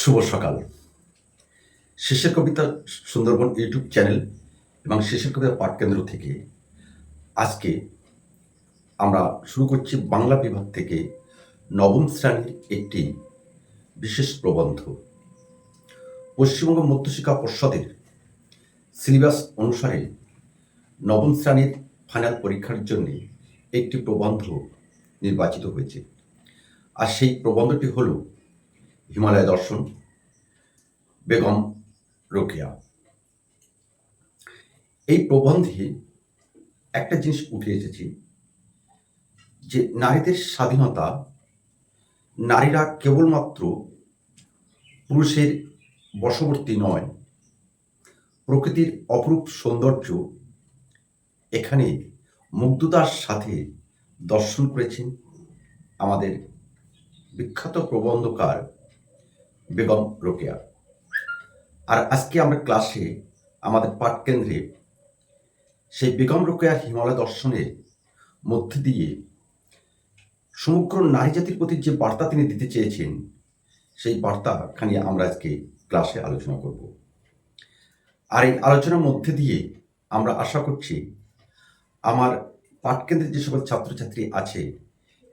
শুভ সকাল। শেষের কবিতা Sundarban YouTube channel এবং শেষের কবিতা পাঠ কেন্দ্র থেকে আজকে আমরা শুরু করছি বাংলা বিভাগ থেকে নবম শ্রেণির একটি বিশেষ প্রবন্ধ। পশ্চিমবঙ্গ মধ্যশিক্ষা পর্ষদের সিলেবাস অনুসারে নবম শ্রেণির ফাইনাল পরীক্ষার জন্য একটি প্রবন্ধ নির্বাচিত হয়েছে। আর সেই প্রবন্ধটি হলো হিমালয় দর্শন, বেগম রোকেয়া। এই প্রবন্ধে একটা জিনিস উঠে এসেছে, যে নারীদের স্বাধীনতা, নারীরা কেবলমাত্র পুরুষের বশবর্তী নয়, প্রকৃতির অপরূপ সৌন্দর্য এখানে মুগ্ধতার সাথে দর্শন করেছেন আমাদের বিখ্যাত প্রবন্ধকার বেগম রোকেয়া। আর আজকে আমরা ক্লাসে আমাদের পাঠ কেন্দ্রে সেই বেগম রোকেয়ার হিমালয় দর্শনের মধ্যে দিয়ে সমগ্র নারী জাতির প্রতি যে বার্তা তিনি দিতে চেয়েছেন, সেই বার্তাখানি আমরা আজকে ক্লাসে আলোচনা করব। আর এই আলোচনার মধ্যে দিয়ে আমরা আশা করছি আমার পাঠকেন্দ্রের যে সকল ছাত্রছাত্রী আছে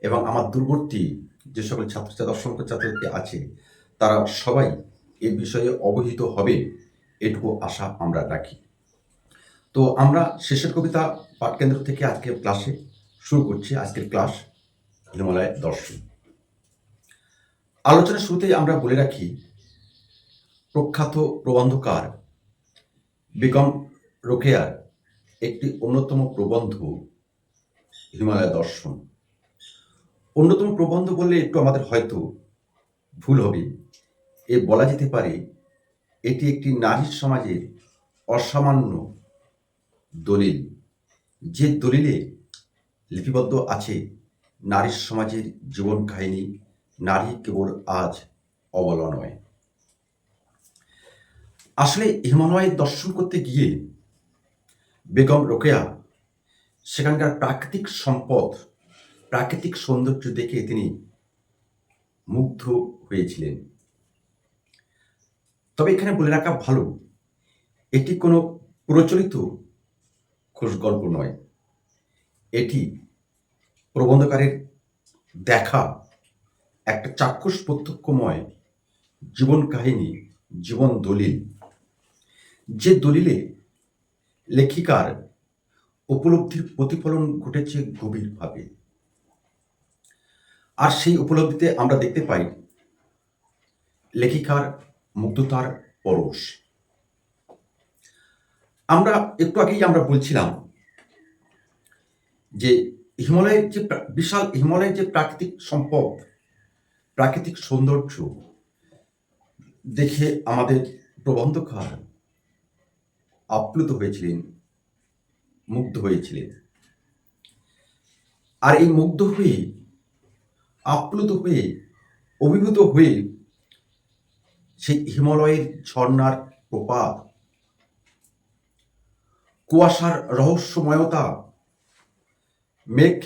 এবং আমার দূরবর্তী যে সকল ছাত্রছাত্রী দর্শন ছাত্রছাত্রী আছে তারা সবাই এ বিষয়ে অবহিত হবে, এটুকু আশা আমরা রাখি। তো আমরা শেষের কবিতা পাঠকেন্দ্র থেকে আজকে ক্লাসে শুরু করছি, আজকের ক্লাস হিমালয় দর্শন। আলোচনার শুরুতেই আমরা বলে রাখি, প্রখ্যাত প্রবন্ধকার বেগম রোকেয়ার একটি অন্যতম প্রবন্ধ, হিমালয় দর্শন। অন্যতম প্রবন্ধ বললে একটু আমাদের হয়তো ভুল হবে। এ বলা যেতে পারে, এটি একটি নারী সমাজের অসামান্য দলিল। যে দলিলে লিপিবদ্ধ আছে নারী সমাজের জীবন কাহিনী, নারী কেবল আজ অবলা নয়। আসলে হিমালয় দর্শন করতে গিয়ে বেগম রোকেয়া সেখানকার প্রাকৃতিক সম্পদ, প্রাকৃতিক সৌন্দর্য দেখে তিনি মুগ্ধ হয়েছিলেন। তবে এখানে বলে রাখা ভালো, এটি কোনো প্রচলিত খোঁজ গল্প নয়। এটি প্রবন্ধকারের দেখা, একটা চাক্ষুষ প্রত্যক্ষময় জীবন কাহিনী, জীবন দলিল। যে দলিলে লেখিকার উপলব্ধির প্রতিফলন ঘটেছে গভীরভাবে। আর সেই উপলব্ধিতে আমরা দেখতে পাই, লেখিকার মুগ্ধতার পরশ। আমরা, একটু আগেই আমরা বলছিলাম যে হিমালয়ের যে বিশাল হিমালয়ের যে প্রাকৃতিক সম্পদ, প্রাকৃতিক সৌন্দর্য, দেখে আমাদের প্রবন্ধকার আপ্লুত হয়েছিলেন, মুগ্ধ হয়েছিলেন। আর এই মুগ্ধ হয়ে, আপ্লুত হয়ে, অভিভূত হয়ে সেই হিমালয়ের ঝর্ণার প্রপাত। কুয়াশার রহস্যময়তা। মেঘ,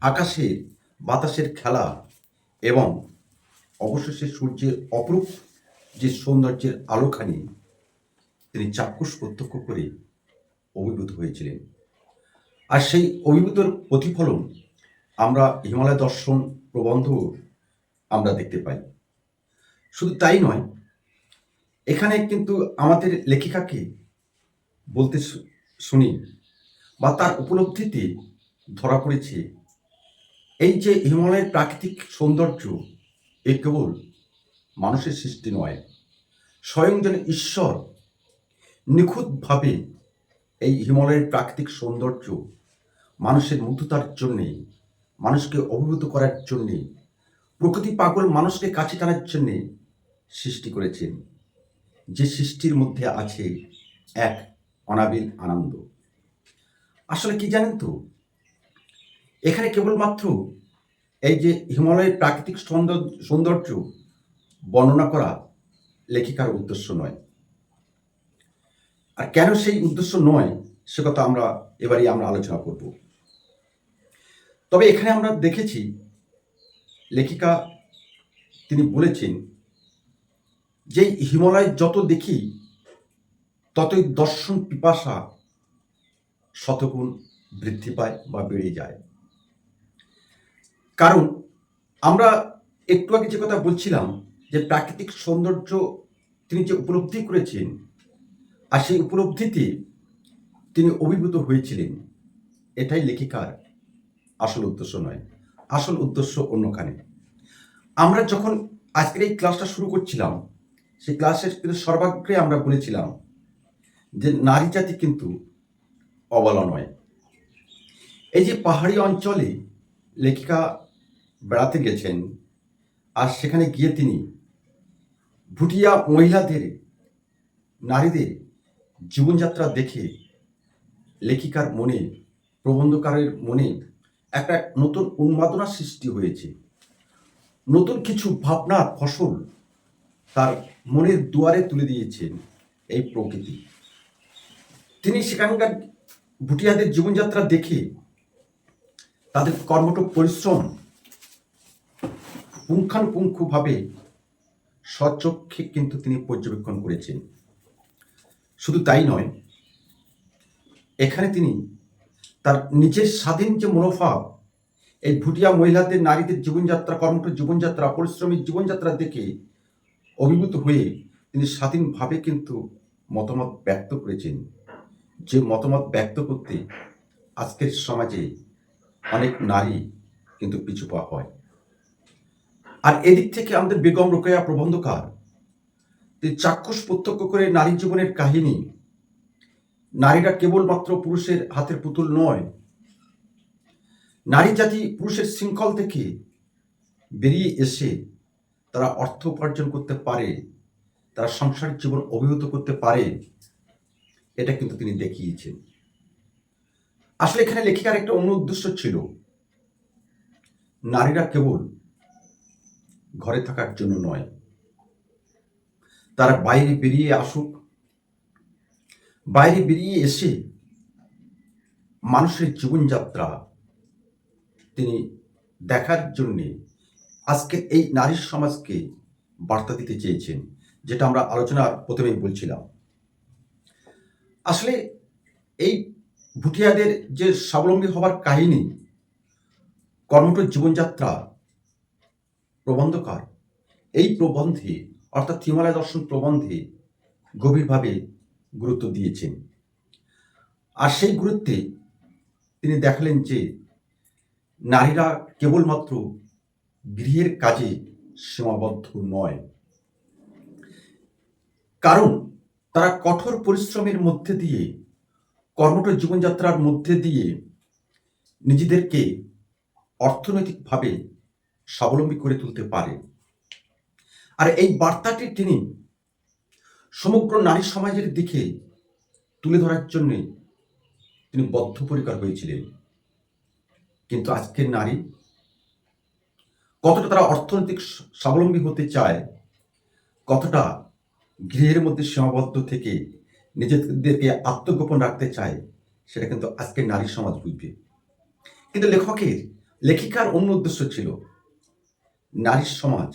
আকাশে বাতাসের খেলা এবং অবশেষে সূর্যের অপরূপ যে সৌন্দর্যের আলোখানি, তিনি চাক্ষুষ প্রত্যক্ষ করে অভিভূত হয়েছিলেন। আর সেই অভিভূতর প্রতিফলন আমরা হিমালয় দর্শন প্রবন্ধ আমরা দেখতে পাই। শুধু তাই নয়, এখানে কিন্তু আমাদের লেখিকাকে বলতে শুনি বা তার উপলব্ধিতে ধরা পড়েছে, এই যে হিমালয়ের প্রাকৃতিক সৌন্দর্য, এ কেবল মানুষের সৃষ্টি নয়, স্বয়ং যেন ঈশ্বর নিখুঁতভাবে এই হিমালয়ের প্রাকৃতিক সৌন্দর্য মানুষের মুগ্ধতার জন্যে, মানুষকে অভিভূত করার জন্যে প্রকৃতি পাগল মানুষকে কাছে টানার জন্যে সৃষ্টি করেছেন যে সৃষ্টির মধ্যে আছে এক অনাবিল আনন্দ। আসলে কি জানেন তো? এখানে কেবলমাত্র এই যে হিমালয়ের প্রাকৃতিক সৌন্দর্য সৌন্দর্য বর্ণনা করা লেখিকার উদ্দেশ্য নয়। আর কেন সেই উদ্দেশ্য নয়, সে কথা আমরা এবারই আমরা আলোচনা করব। তবে এখানে আমরা দেখেছি লেখিকা তিনি বলেছেন যে হিমালয় যত দেখি, ততই দর্শন পিপাসা শতগুণ বৃদ্ধি পায় বা বেড়ে যায়। কারণ আমরা একটু আগে যে কথা বলছিলাম যে প্রাকৃতিক সৌন্দর্য তিনি যে উপলব্ধি করেছেন, আর সেই উপলব্ধিতে তিনি অভিভূত হয়েছিলেন, এটাই লেখিকার আসল উদ্দেশ্য নয়। আসল উদ্দেশ্য অন্যখানে। আমরা যখন আজকের এই ক্লাসটা শুরু করছিলাম, সেই ক্লাসের কিন্তু সর্বাগ্রে আমরা বলেছিলাম যে নারী জাতি কিন্তু অবলা নয়। এই যে পাহাড়ি অঞ্চলে লেখিকা বেড়াতে গেছেন আর সেখানে গিয়ে তিনি ভুটিয়া মহিলাদের, নারীদের জীবনযাত্রা দেখে লেখিকার মনে, প্রবন্ধকারের মনে একটা নতুন উন্মাদনা সৃষ্টি হয়েছে। নতুন কিছু ভাবনার ফসল তার মনের দুয়ারে তুলে দিয়েছেন এই প্রকৃতি। তিনি সেখানকার ভুটিয়াদের জীবনযাত্রা দেখে তাদের কর্মঠ পরিশ্রম পুঙ্খানুপুঙ্খভাবে সচক্ষে কিন্তু তিনি পর্যবেক্ষণ করেছেন। শুধু তাই নয়, এখানে তিনি তার নিজের স্বাধীন যে মনোভাব এই ভুটিয়া মহিলাদের, নারীদের জীবনযাত্রা কর্মঠ জীবনযাত্রা পরিশ্রমিক জীবনযাত্রা দেখে অভিভূত হয়ে তিনি স্বাধীনভাবে কিন্তু মতামত ব্যক্ত করেছেন। যে মতামত ব্যক্ত করতে আজকের সমাজে অনেক নারী কিন্তু পিছু পা হয়। আর এদিক থেকে আমাদের বেগম রোকেয়া প্রবন্ধকার, তিনি চাক্ষুষ প্রত্যক্ষ করে নারী জীবনের কাহিনী নারীরা কেবলমাত্র পুরুষের হাতের পুতুল নয়, নারী জাতি পুরুষের শৃঙ্খল থেকে বেরিয়ে এসে তারা অর্থ উপার্জন করতে পারে, তারা সংসারিক জীবন অভিভূত করতে পারে, এটা কিন্তু তিনি দেখিয়েছেন। আসলে এখানে লেখিকার একটা অন্য উদ্দেশ্য ছিল, নারীরা কেবল ঘরে থাকার জন্য নয়, তারা বাইরে বেরিয়ে আসুক বাইরে বেরিয়ে এসে মানুষের জীবনযাত্রা তিনি দেখার জন্যে আজকে এই নারী সমাজকে বার্তা দিতে চেয়েছেন, যেটা আমরা আলোচনার প্রথমেই বলছিলাম। আসলে এই ভুটিয়াদের যে স্বাবলম্বী হবার কাহিনী, কর্মঠ জীবনযাত্রা প্রবন্ধকার, এই প্রবন্ধে, অর্থাৎ হিমালয় দর্শন প্রবন্ধে গভীরভাবে গুরুত্ব দিয়েছেন। আর সেই গুরুত্বে তিনি দেখালেন যে নারীরা কেবলমাত্র গৃহের কাজে সীমাবদ্ধ নয়। কারণ তারা কঠোর পরিশ্রমের মধ্যে দিয়ে, কর্মঠ জীবনযাত্রার মধ্যে দিয়ে নিজেদেরকে অর্থনৈতিকভাবে স্বাবলম্বী করে তুলতে পারে। আর এই বার্তাটি তিনি সমগ্র নারী সমাজের দিকে তুলে ধরার জন্য তিনি বদ্ধপরিকর হয়েছিলেন। কিন্তু আজকের নারী কতটা তারা অর্থনৈতিক স্বাবলম্বী হতে চায়, কতটা গৃহের মধ্যে সীমাবদ্ধ থেকে নিজেদেরকে আত্মগোপন রাখতে চায়, সেটা কিন্তু আজকের নারী সমাজ বুঝবে। কিন্তু লেখকের, লেখিকার অন্য উদ্দেশ্য ছিল, নারী সমাজ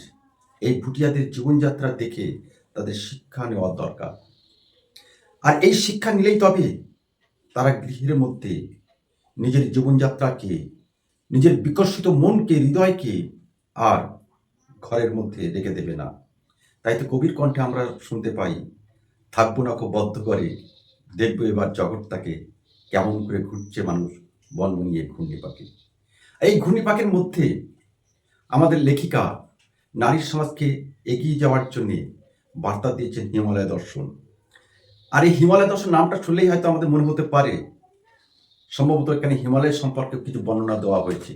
এই ভুটিয়াদের জীবনযাত্রা দেখে তাদের শিক্ষা নেওয়া দরকার। আর এই শিক্ষা নিলেই তবে তারা গৃহের মধ্যে নিজের জীবনযাত্রাকে, নিজের বিকশিত মনকে, হৃদয়কে আর ঘরের মধ্যে রেখে দেবে না। তাই তো কবির কণ্ঠে আমরা শুনতে পাই, থাকব না খুব বদ্ধ করে দেখব এবার জগৎটাকে কেমন করে ঘুরছে মানুষ বন বনিয়ে ঘূর্ণি পাখি এই ঘূর্ণি পাখির মধ্যে আমাদের লেখিকা নারী সমাজকে এগিয়ে যাওয়ার জন্যে বার্তা দিয়েছেন হিমালয় দর্শন। আর এই হিমালয় দর্শন নামটা শুনলেই হয়তো আমাদের মনে হতে পারে, সম্ভবত এখানে হিমালয় সম্পর্কে কিছু বর্ণনা দেওয়া হয়েছে।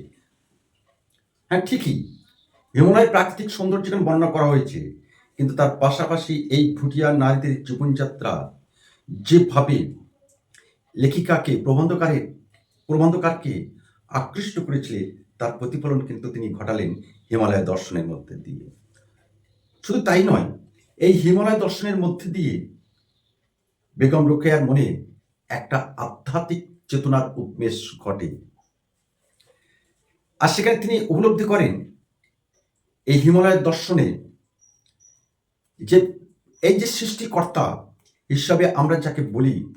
হ্যাঁ ঠিকই হিমালয়ের প্রাকৃতিক সৌন্দর্য এখানে বর্ণনা করা হয়েছে, কিন্তু তার পাশাপাশি এই ভুটিয়া নারীদের জীবনযাত্রা যেভাবে লেখিকাকে প্রবন্ধকারের প্রবন্ধকারকে আকৃষ্ট করেছিল তার প্রতিফলন কিন্তু তিনি ঘটালেন হিমালয় দর্শনের মধ্যে দিয়ে। শুধু তাই নয় এই হিমালয় দর্শনের মধ্যে দিয়ে বেগম রোকেয়ার মনে একটা আধ্যাত্মিক চেতনার উন্মেষ ঘটে। আর সেখানে তিনি উপলব্ধি করেন, এই হিমালয়ের দর্শনে যে এই যে সৃষ্টিকর্তা হিসাবে আমরা যাকে বলি,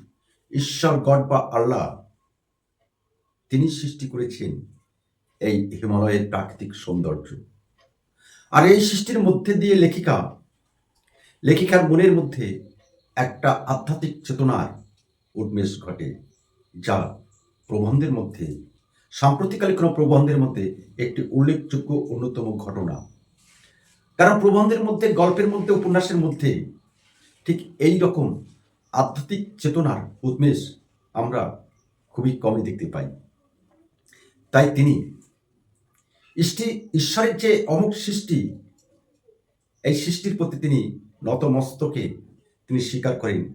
ঈশ্বর, গড বা আল্লাহ, তিনি সৃষ্টি করেছেন এই হিমালয়ের প্রাকৃতিক সৌন্দর্য। আর এই সৃষ্টির মধ্যে দিয়ে লেখিকা লেখিকার মনের মধ্যে একটা আধ্যাত্মিক চেতনার উন্মেষ ঘটে, যা প্রবন্ধের মধ্যে, সাম্প্রতিককালে কোনো প্রবন্ধের মধ্যে একটি উল্লেখযোগ্য অন্যতম ঘটনা। কারণ প্রবন্ধের মধ্যে, গল্পের মধ্যে, উপন্যাসের মধ্যে ঠিক এই রকম আধ্যাত্মিক চেতনার উন্মেষ আমরা খুবই কমই দেখতে পাই। তাই তিনি ঈশ্বরের যে অমুক সৃষ্টি, এই সৃষ্টির প্রতি তিনি নতমস্তকে তিনি স্বীকার করেন।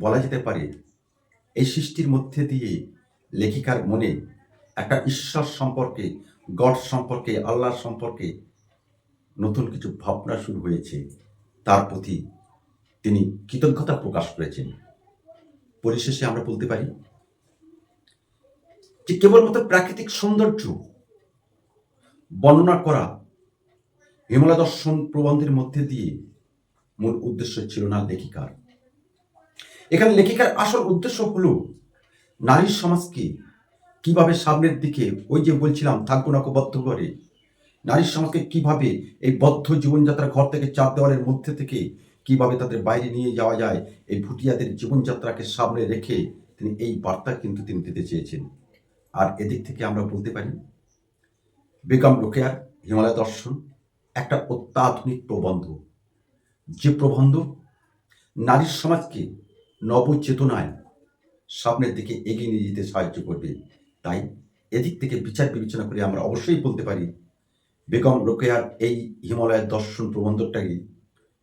বলা যেতে পারে, এই সৃষ্টির মধ্যে দিয়ে লেখিকার মনে একটা ঈশ্বর সম্পর্কে, গড সম্পর্কে, আল্লাহ সম্পর্কে নতুন কিছু ভাবনা শুরু হয়েছে। তার প্রতি তিনি কৃতজ্ঞতা প্রকাশ করেছেন। পরিশেষে আমরা বলতে পারি, যে কেবলমাত্র প্রাকৃতিক সৌন্দর্য বর্ণনা করা হিমালয় দর্শন প্রবন্ধের মধ্যে দিয়ে মূল উদ্দেশ্য ছিল না লেখিকার। এখানে লেখিকার আসল উদ্দেশ্য হলো নারীর সমাজকে কীভাবে সামনের দিকে, ওই যে বলছিলাম থাকব না বদ্ধ করে, নারীর সমাজকে কীভাবে এই বদ্ধ জীবনযাত্রা ঘর থেকে চার দেওয়ালের মধ্যে থেকে কীভাবে তাদের বাইরে নিয়ে যাওয়া যায়, এই ভুটিয়াদের জীবনযাত্রাকে সামনে রেখে তিনি এই বার্তা কিন্তু তিনি দিতে চেয়েছেন। আর এদিক থেকে আমরা বলতে পারি, বেগম লোকেয়ার, হিমালয় দর্শন একটা অত্যাধুনিক প্রবন্ধ। যে প্রবন্ধ নারীর সমাজকে নবচেতনায় সামনের দিকে এগিয়ে নিয়ে যেতে সাহায্য করবে, তাই এদিক থেকে বিচার বিবেচনা করে আমরা অবশ্যই বলতে পারি, বেগম রোকেয়ার এই হিমালয়ের দর্শন প্রবন্ধটাই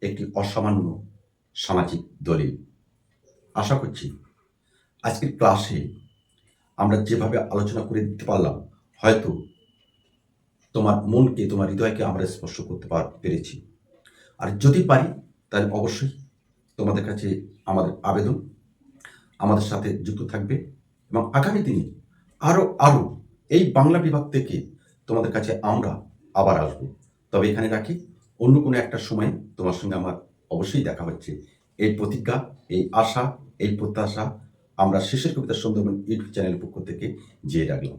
একটি অসামান্য সামাজিক দলিল। আশা করছি আজকের ক্লাসে আমরা যেভাবে আলোচনা করে দিতে পারলাম, হয়তো তোমার মনকে, তোমার হৃদয়কে আমরা স্পর্শ করতে পার, পেরেছি। আর যদি পারি, তাহলে অবশ্যই তোমাদের কাছে আমাদের আবেদন আমাদের সাথে যুক্ত থাকবে এবং আগামী দিনে আরও আরও এই বাংলা বিভাগ থেকে তোমাদের কাছে আমরা আবার আসব। তবে এখানে রাখি, অন্য কোনো একটা সময় তোমার সঙ্গে আমার অবশ্যই দেখা হচ্ছে। এই প্রতিজ্ঞা, এই আশা, এই প্রত্যাশা আমরা শেষের কবিতা সুন্দরবন ইউটিউব চ্যানেলের পক্ষ থেকে জিয়ে রাখলাম।